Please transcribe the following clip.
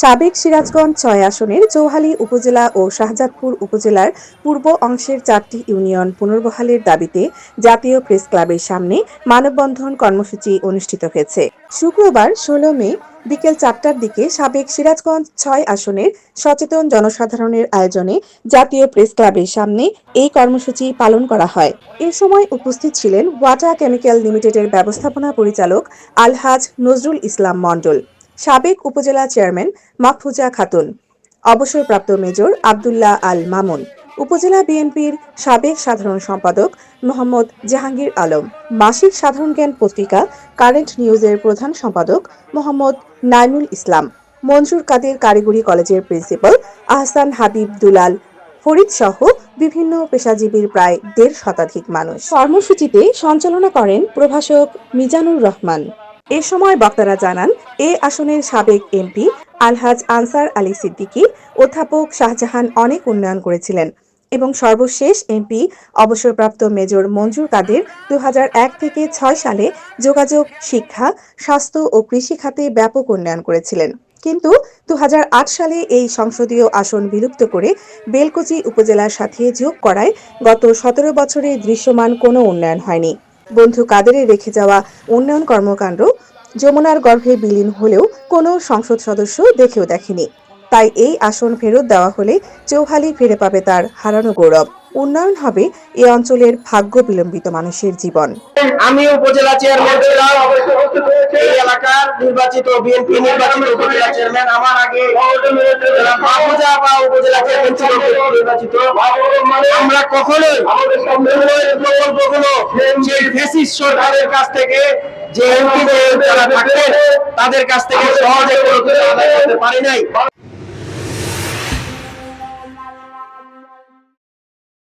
সাবেক সিরাজগঞ্জ ছয় আসনের চৌহালি উপজেলা ও শাহজাদপুর উপজেলার পূর্ব অংশের চারটি ইউনিয়ন পুনর্বহালের দাবিতে জাতীয় প্রেস ক্লাবের সামনে মানববন্ধন কর্মসূচি অনুষ্ঠিত হয়েছে। শুক্রবার ষোলো মে বিকেল চারটার দিকে সাবেক সিরাজগঞ্জ ছয় আসনের সচেতন জনসাধারণের আয়োজনে জাতীয় প্রেস ক্লাবের সামনে এই কর্মসূচি পালন করা হয়। এ সময় উপস্থিত ছিলেন ওয়াটা কেমিক্যাল লিমিটেডের ব্যবস্থাপনা পরিচালক আলহাজ নজরুল ইসলাম মণ্ডল, সাবেক উপজেলা চেয়ারম্যান মাহফুজা খাতুন, অবসরপ্রাপ্ত মেজর আবদুল্লাহ আল মামুন উপজেলা বিএনপির সাবেক সাধারণ সম্পাদক মোহাম্মদ জাহাঙ্গীর আলম মাসিক সাধারণ জ্ঞান পত্রিকা কারেন্ট নিউজের প্রধান সম্পাদক মোহাম্মদ নাইমুল ইসলাম মঞ্জুর কাদের কারিগরি কলেজের প্রিন্সিপাল আহসান হাবিব দুলাল ফরিদ সহ বিভিন্ন পেশাজীবীর প্রায় দেড় শতাধিক মানুষ। কর্মসূচিতে সঞ্চালনা করেন প্রভাষক মিজানুর রহমান। এ সময় বক্তারা জানান এ আসনের সাবেক এমপি আলহাজ আনসার আলী সিদ্দিকী অধ্যাপক শাহজাহান অনেক উন্নয়ন করেছিলেন। এবং সর্বশেষ এমপি, অবসরপ্রাপ্ত মেজর মঞ্জুর কাদের দু হাজার এক থেকে ছয় সালে যোগাযোগ, শিক্ষা, স্বাস্থ্য ও কৃষি খাতে ব্যাপক উন্নয়ন করেছিলেন। কিন্তু দু হাজার আট সালে এই সংসদীয় আসন বিলুপ্ত করে বেলকুচি উপজেলার সাথে যোগ করায় গত সতেরো বছরে দৃশ্যমান কোনো উন্নয়ন হয়নি। বন্ধু কাদেরের রেখে যাওয়া উন্নয়ন কর্মকাণ্ড যমুনার গর্ভে বিলীন হলেও কোনো সংসদ সদস্য দেখেও দেখেনি। তাই এই আসন ফেরত দেওয়া হলে চৌহালি ফিরে পাবে তার হারানো গৌরব। উন্নয়ন হবে এ অঞ্চলের ভাগ্য বিলম্বিত মানুষের জীবন। আমি উপজেলা চেয়ারম্যান ছিলাম এই এলাকার নির্বাচিত বিএনপি নির্বাচিত উপজেলা চেয়ারম্যান আমার আগে বা উপজেলা চেয়ারম্যান ছিল। নির্বাচিত। আমরা কখনোই প্রকল্পগুলো সেই ফেসিস সরকারের কাছ থেকে, যে এমপি যারা থাকতেন, তাদের কাছ থেকে সহজে করতে পারি নাই।